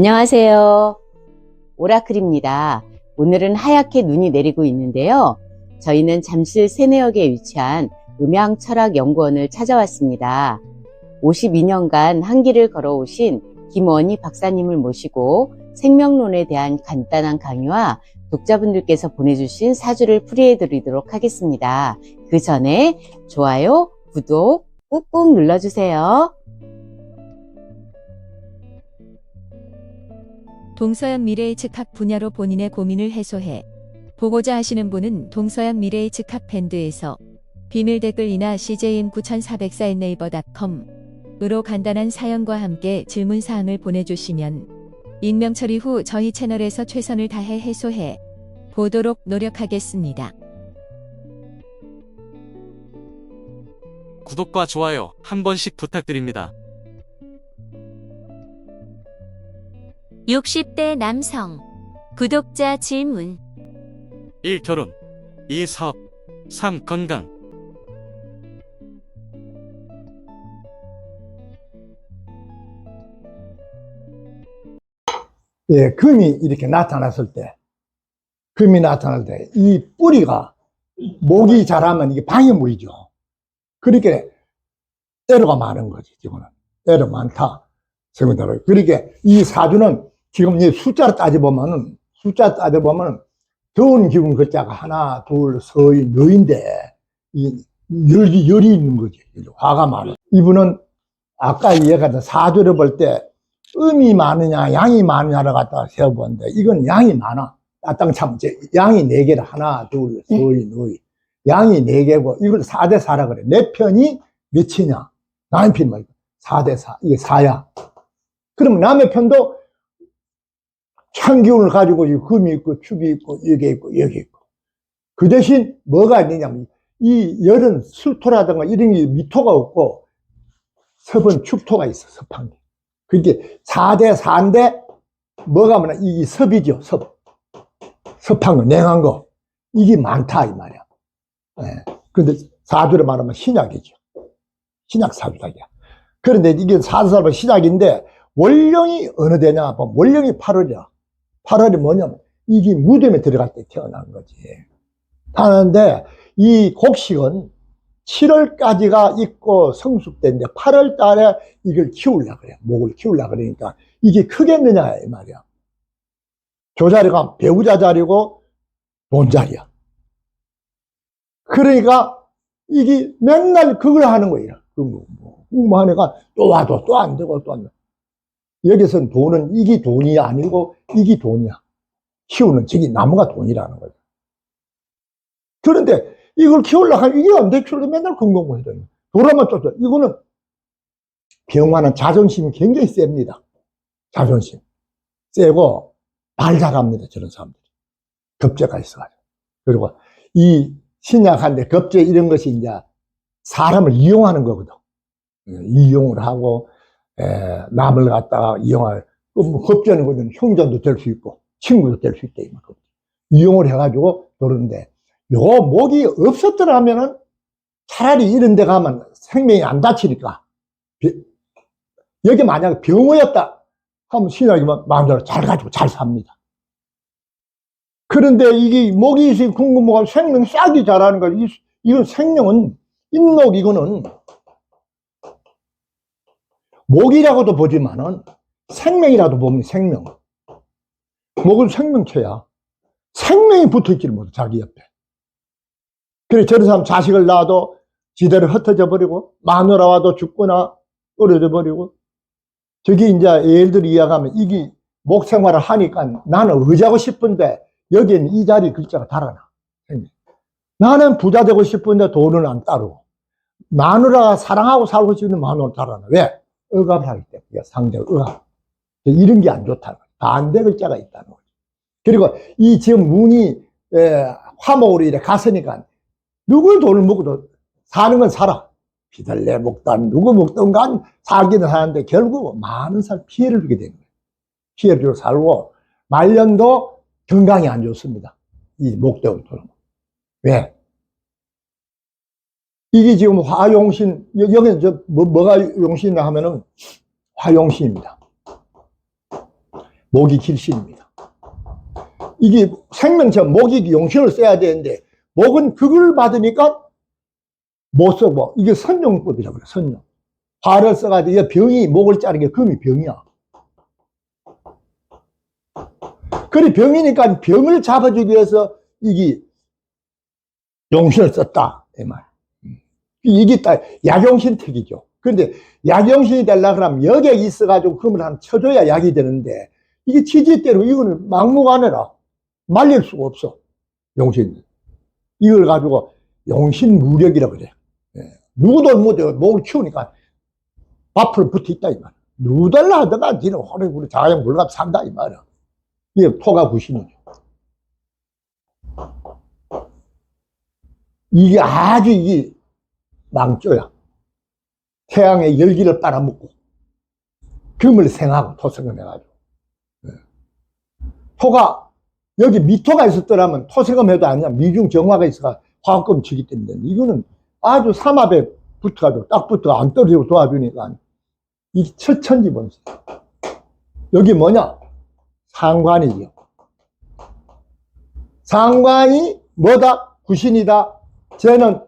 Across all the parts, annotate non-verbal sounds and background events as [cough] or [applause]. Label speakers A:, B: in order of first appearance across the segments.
A: 안녕하세요. 오라클입니다. 오늘은 하얗게 눈이 내리고 있는데요. 저희는 잠실 세내역에 위치한 음양철학연구원을 찾아왔습니다. 52년간 한 길을 걸어오신 김원희 박사님을 모시고 생명론에 대한 간단한 강의와 독자분들께서 보내주신 사주를 풀이해 드리도록 하겠습니다. 그 전에 좋아요, 구독 꾹꾹 눌러주세요.
B: 동서양 미래의 즉학 분야로 본인의 고민을 해소해 보고자 하시는 분은 동서양 미래의 즉학 밴드에서 비밀 댓글이나 CJM 9404 네이버닷컴 으로 간단한 사연과 함께 질문 사항을 보내주시면 익명 처리 후 저희 채널에서 최선을 다해 해소해 보도록 노력하겠습니다.
C: 구독과 좋아요 한 번씩 부탁드립니다.
D: 60대 남성. 구독자 질문.
C: 1. 결혼 2. 사업 3. 건강
E: 예, 금이 이렇게 나타났을 때, 금이 나타날 때, 이 뿌리가 목이 자라면 이게 방해물이죠. 그렇게 에러가 많은 거지, 지금은. 에러 많다. 세군다로. 그렇게 이 사주는 지금 이 숫자를 따져보면은, 숫자 따져보면은, 더운 기운 글자가 하나, 둘, 서이, 너인데, 이 열이, 열이 있는 거지. 화가 많아. 이분은 아까 얘기했던 사주를 볼 때, 음이 많으냐, 양이 많으냐를 갖다가 세어보는데, 이건 양이 많아. 따땅 참, 양이 네개라 하나, 둘, 서이, 너희. 양이 네 개고 이걸 4대4라 그래. 내 편이 몇이냐? 남의 편이 말이야. 4대4. 이게 4야. 그러면 남의 편도 창기운을 가지고 이 금이 있고, 축이 있고, 여기 있고, 여기 있고. 그 대신 뭐가 있느냐면, 이 열은 술토라든가 이런 게 미토가 없고, 섭은 축토가 있어, 섭한 게. 그게 4대 4인데 뭐가 뭐냐? 이 섭이죠 섭. 섭한 거 냉한 거. 이게 많다 이 말이야. 예. 근데 사주를 말하면 신약이죠. 신약 사주작이야. 그런데 이게 사주사는 신약인데 월령이 어느 보면 월령이 8월이야 8월이 뭐냐면 이게 무덤에 들어갈 때 태어난 거지 하는데 이 곡식은 7월까지가 있고 성숙된데 8월 달에 이걸 키우려고 그래. 목을 키우려고 그러니까 이게 크겠느냐, 이 말이야. 조자리가 배우자 자리고 돈 자리야. 그러니까 이게 맨날 그걸 하는 거예요. 뭐, 뭐, 뭐 하니까 또 와도 또 안 되고 또 안 되고. 여기서는 돈은 이게 돈이 아니고 이게 돈이야. 키우는 저기 나무가 돈이라는 거죠. 그런데 이걸 키우려고 하면 이게 안 돼. 키우려고 맨날 공공부 해야 돼. 돌아만 쫓아. 이거는 병화는 자존심이 굉장히 셉니다. 자존심. 세고 말 잘합니다. 저런 사람들이. 겁재가 있어가지고. 그리고 이 신약한데 겁재 이런 것이 이제 사람을 이용하는 거거든. 예, 이용을 하고 에, 남을 갖다가 이용할 그뭐 겁재는 거는 형제도 될 수 있고 친구도 될 수 있다 이만큼 이용을 해가지고 그러는데 요 목이 없었더라면은 차라리 이런 데 가면 생명이 안 다치니까 비- 여기 만약에 병호였다 하면 신학이 마음대로 잘 가지고 잘 삽니다. 그런데 이게 목이 있으니 궁금하고 생명 싹이 자라는. 이- 이건 생명은 인목 이거는 목이라고도 보지만은 생명이라도 보면 생명. 목은 생명체야. 생명이 붙어 있지를 못해 자기 옆에. 그래 저런 사람 자식을 낳아도 지대로 흩어져 버리고 마누라 와도 죽거나 떨어져 버리고 저기 이제 들어 이야기하면 이게 목 생활을 하니까 나는 의자고 싶은데 여기는 이 자리 글자가 달아나 나는 부자 되고 싶은데 돈은 안 따르고 마누라가 사랑하고 살고 싶은데 마누라 달아나 왜? 억압하기 때문에 상대 억압 이런 게 안 좋다는 거야 반대 글자가 있다는 거죠 그리고 이 지금 문이 에, 화목으로 이래 갔으니까 누굴 돈을 먹어도 사는 건 살아. 비달래 먹든 누구 먹든 간 살기는 하는데 결국 많은 살 피해를 주게 되는 거예요. 피해를 주고 살고 말년도 건강이 안 좋습니다. 이 목대원 돈은. 왜? 이게 지금 화용신, 여- 여기는 저, 뭐, 뭐가 용신이라 하면은 화용신입니다. 목이 길신입니다. 이게 생명체 목이 용신을 써야 되는데 목은 그걸 받으니까 못 쓰고 이게 선용법이라고 그래 선용. 화를 써가지고 이 병이 목을 자르는 게 금이 병이야. 그래 병이니까 병을 잡아주기 위해서 이게 용신을 썼다 이 말. 이게 딱 약용신 특이죠. 그런데 약용신이 되려 그러면 여기에 있어가지고 금을 한 쳐줘야 약이 되는데 이게 치지대로 이거는 막무가내라 말릴 수가 없어 용신. 이걸 가지고 용신 무력이라고 그래. 예. 누구도 못해 목을 키우니까 밥풀 붙어 있다 이 말. 누달라 하다가 니는 호래구리 자양 물갑 산다 이 말이야. 이게 토가 구신이죠. 이게 아주 이게 망조야. 태양의 열기를 빨아먹고 금을 생하고 토생을 해가지고. 예. 토가 여기 미토가 있었더라면 토생금해도 아니야. 미중 정화가 있어가 화학금 치기 때문에. 이거는 아주 삼합에 붙어가지고 딱 붙어 안 떨어지고 도와주니까 이 철천지 본세 여기 뭐냐? 상관이죠. 상관이 뭐다? 구신이다. 쟤는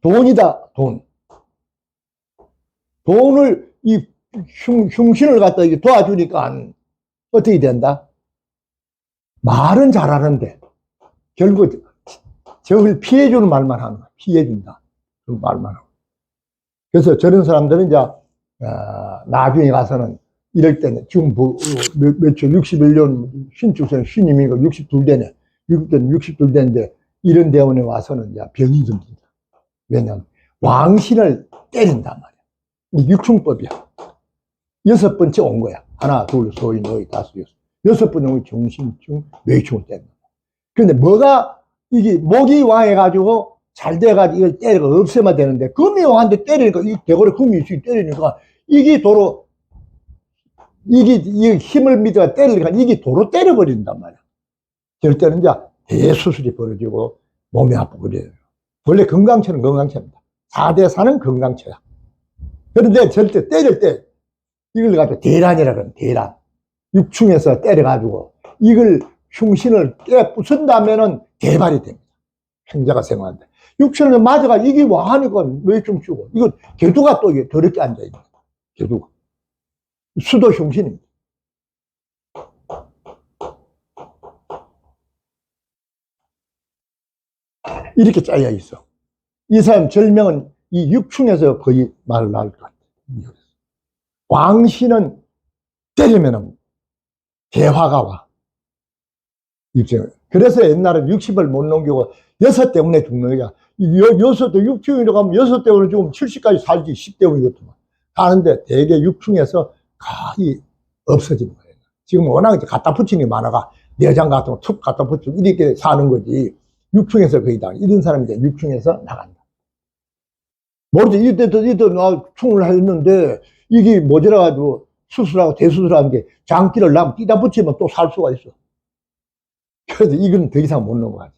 E: 돈이다 돈 돈을 이 흉, 흉신을 갖다 도와주니까 어떻게 된다? 말은 잘하는데 결국 적을 피해주는 말만 하는 거야. 피해준다. 그 말만 하고. 그래서 저런 사람들은 이제 어, 나중에 가서는 이럴 때는 지금 뭐, 몇, 몇초 61년 신축생 신임이고 62대네. 6대는 62대인데 이런 대원에 와서는 이제 병이 듭니다. 왜냐하면 왕신을 때린단 말이야. 이 육충법이야. 여섯 번째 온 거야. 하나, 둘, 소위, 너희, 다섯, 여섯. 여섯 번째 온 정신충, 뇌충을 때린 거야. 근데 뭐가, 이게, 목이 왕해가지고 잘 돼가지고 이걸 때리고 없애면 되는데, 금이 왕한테 때리니까, 이 대고래 금이 있으니 때리니까, 이게 도로, 이게, 이 힘을 믿어가 때리니까, 이게 도로 때려버린단 말이야. 때는 이제 대수술이 벌어지고, 몸이 아프고 그래요. 원래 건강체는 건강체입니다. 4대 4는 건강체야. 그런데 절대 때릴 때 이걸 가지고 대란이라 그러면 대란. 육충에서 때려가지고 이걸 흉신을 깨 부순다면은 개발이 됩니다. 행자가 생활한데. 육신을 맞아가 이게 와하니까 왜좀 주고. 이거 개두가 또 이게 더럽게 앉아있는 거야. 개두가. 수도 흉신입니다. 이렇게 짜여 있어. 이 사람 절명은 이 육충에서 거의 말을 나올 것 같아. 왕신은 때리면은 대화가 와. 그래서 옛날에 60을 못 넘기고 여섯 때문에 죽는 거야. 여, 여섯 대, 육충이라고 하면 여섯 대원을 죽으면 70까지 살지 10대원이거든요. 하는데 대개 육충에서 거의 없어지는 거예요. 지금 워낙 갖다 붙이는 게 많아가 내장 같은 거 툭 갖다 붙이고 이렇게 사는 거지. 육충에서 거의 다. 이런 사람이 이제 육충에서 나간다. 모르지. 이때도, 이때도 나 충을 했는데, 이게 모자라 가지고 수술하고 대수술하는 게 장기를 남 뛰다 붙이면 또 살 수가 있어. 그래서 이건 더 이상 못 넘어가지.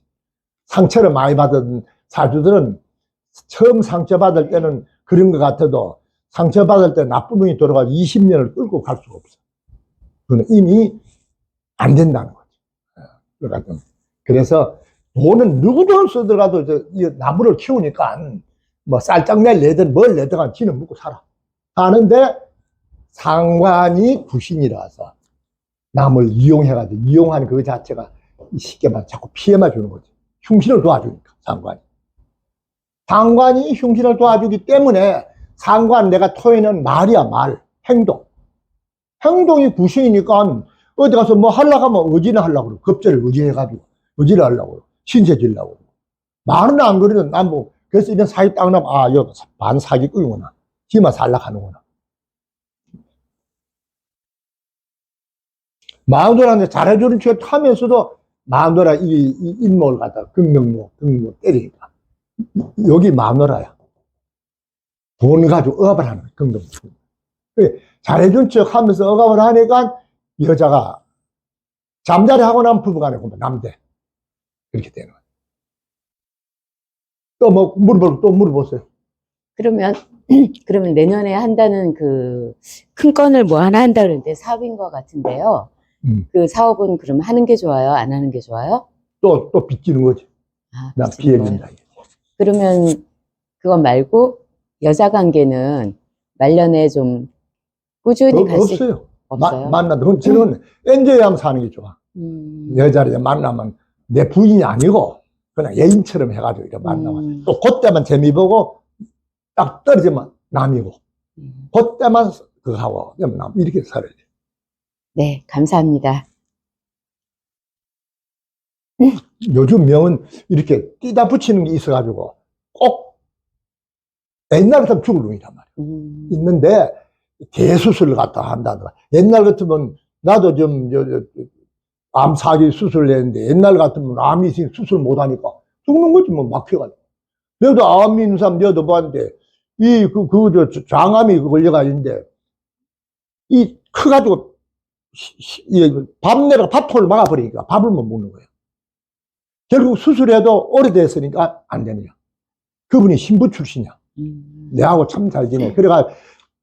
E: 상처를 많이 받은 사주들은 처음 상처받을 때는 그런 것 같아도 상처받을 때 나쁜 놈이 돌아가서 20년을 끌고 갈 수가 없어. 그건 이미 안 된다는 거지. 그래서 돈은 누구 돈을 쓰더라도 저, 이 나무를 키우니까 뭐 쌀장낼 내든 뭘 내든 지는 먹고 살아. 하는데 상관이 구신이라서 남을 이용해가지고 이용하는 그 자체가 쉽게만 자꾸 피해만 주는 거지. 흉신을 도와주니까 상관이. 상관이 흉신을 도와주기 때문에 상관 내가 토해는 말이야 말 행동. 행동이 구신이니까 어디 가서 뭐 하려고 하면 의지는 하려고 그러고 급제를 의지해가지고 의지를 하려고 그러고 신세 지려고 그러고 말은 안 그래도 난뭐 그래서 이런 사기 딱 나면, 아, 여기 반 사기꾼이구나. 지만 살락하는구나. 마누라한테 잘해주는 척 하면서도 마누라 이, 이 인목을 갖다 금명목, 금목 때리니까. 여기 마누라야. 돈 가지고 억압을 하는 거야, 금명. 잘해준 척 하면서 억압을 하니까 여자가 잠자리 하고 난 부부간에 보면 남대. 그렇게 되는 거야. 또뭐 물어볼 또 물어보세요.
A: 그러면, [clears throat] 그러면 내년에 한다는 그 큰 건을 뭐 하나 한다 그러는데 사업인 것 같은데요.
E: 음.
A: 그 사업은 그럼 하는 게 좋아요? 안 하는 게 좋아요?
E: 또, 또 빚지는 거지.
A: 아,
E: 나
A: 거예요.
E: 피해진다.
A: 그러면 그건 말고 여자 관계는 말년에 좀 꾸준히
E: 어,
A: 갈수
E: 없어요.
A: 없어요.
E: 마, 만나도. 그럼 저는 엔조이하면 사는 게 좋아.
A: 음.
E: 여자를 만나면 내 부인이 아니고 그냥 애인처럼 해가지고 이렇게 만나면
A: 음.
E: 또 그때만 재미 보고 딱 떨어지면 남이고
A: 음.
E: 그때만 그거 하고 남 이렇게 살아야 돼.
A: 네, 감사합니다.
E: 요즘 명은 이렇게 띠다 붙이는 게 있어가지고 꼭 옛날 같으면 죽을 놈이란 말이야.
A: 음.
E: 있는데 대수술을 갖다 한다든가 옛날 같으면 나도 좀 저, 저, 암 사기 수술을 했는데 옛날 같으면 암이 있으니 수술 못하니까 죽는 거지 뭐 막혀가지고 내도 암이 있는 사람 내도 봤는데 이 그 그저 장암이 걸려가 있는데 이 커가지고 이 밥내가 밥통을 막아버리니까 밥을 못 먹는 거예요. 결국 수술해도 오래됐으니까 안 되느냐. 그분이 신부 출신이야.
A: 음.
E: 내하고 참 잘 지내. 그래가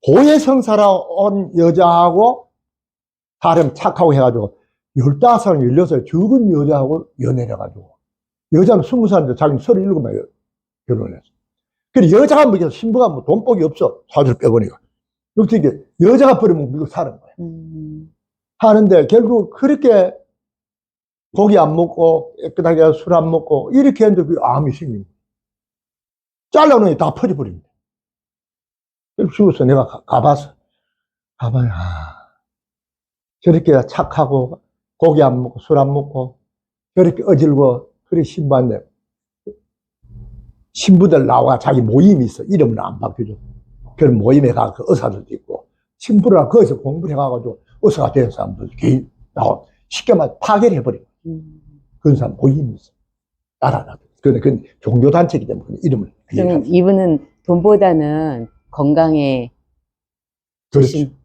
E: 고해성 살아온 여자하고 사람 착하고 해가지고 열다섯, 열여섯 죽은 여자하고 연애를 해가지고 여자는 스무 살인데 자기는 서른일곱에 결혼했어. 그래 여자가 뭐 이게 신부가 뭐 돈복이 없어 사주를 빼보니까 여기 이게 여자가 버리면 미국 사는 거야.
A: 음.
E: 하는데 결국 그렇게 고기 안 먹고 깨끗하게 술 안 먹고 이렇게 했는데 그 암이 생긴 거야. 잘라놓으니 다 퍼져버립니다. 죽어서 내가 가, 가봤어. 가봐야 아, 저렇게 착하고 고기 안 먹고 술 안 먹고 저렇게 어질고 그래 신부한테 신부들 나와 자기 모임이 있어. 이름은 안 바뀌죠. 그런 모임에 가그 의사들도 있고 신부라 거기서 공부를 해가지고 의사가 된 사람들 개인 나와 쉽게 말해 파괴를 해버려.
A: 음.
E: 그런 사람 모임이 있어. 따라나. 그런데 그건 종교 단체이기 때문에 그 이름을.
A: 그럼 이분은 돈보다는 건강에
E: 그렇죠. 됩니다.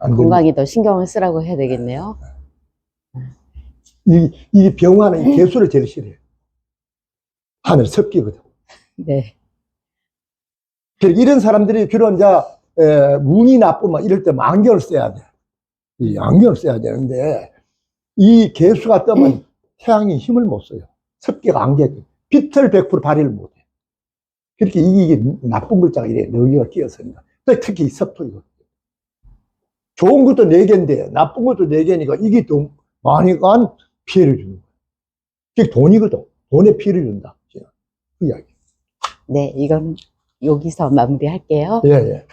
A: 건강에 더 신경을 쓰라고 해야 되겠네요.
E: 이, 이 병화는 이 개수를 제일 싫어해요. 하늘 섭기거든.
A: 네.
E: 그러니까 이런 사람들이 주로 이제, 에, 운이 나쁘면 이럴 때 안경을 써야 돼. 이 안경을 써야 되는데, 이 개수가 뜨면 [clears throat] 태양이 힘을 못 써요. 습기가 안개, 빛을 100% 발휘를 못 해. 그렇게 이게, 나쁜 글자가 이래, 너기가 끼어서니까. 특히 이 섭토 이거. 좋은 것도 4개인데, 나쁜 것도 4개니까 이게 더 많으니까 피해를 주는 거야. 그게 돈이거든. 돈에 피해를 준다. 그 이야기.
A: 네, 이건 여기서 마무리할게요.
E: 예, 예.